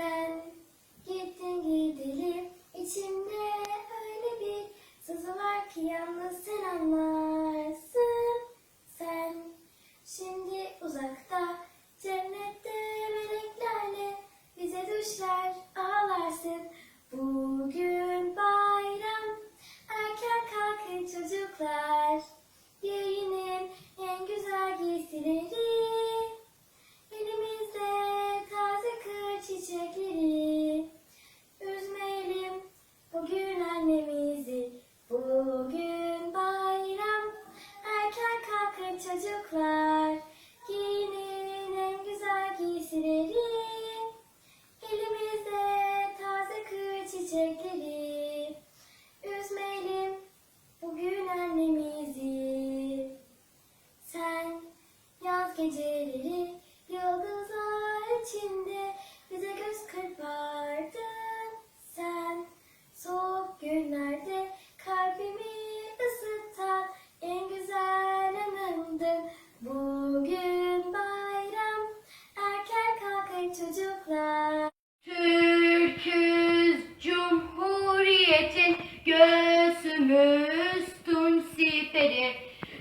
Sen gittin gideli içimde öyle bir sızı var ki yalnız sen anlarsın. Çiçekleri. Üzmeyelim bugün annemizi. Sen yaz geceleri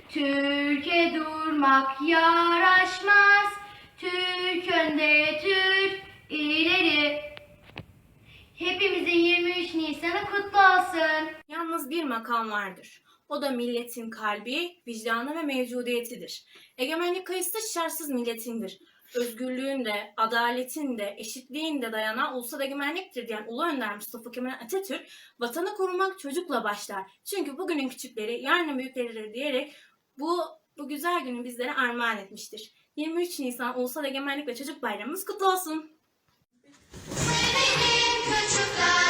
Türkiye durmak yaraşmaz. Türk önde, Türk ileri. Hepimizin 23 Nisan'ı kutlu olsun. Yalnız bir makam vardır. O da milletin kalbi, vicdanı ve mevcudiyetidir. Egemenlik kayısı şartsız milletindir. Özgürlüğün de, adaletin de, eşitliğin de dayanan ulusal egemenliktir diyen Ulu Önder Mustafa Kemal Atatürk, vatanı korumak çocukla başlar. Çünkü bugünün küçükleri, yarının büyükleridir diyerek bu, bu güzel günü bizlere armağan etmiştir. 23 Nisan Ulusal Egemenlik ve Çocuk Bayramımız kutlu olsun. Çocuklar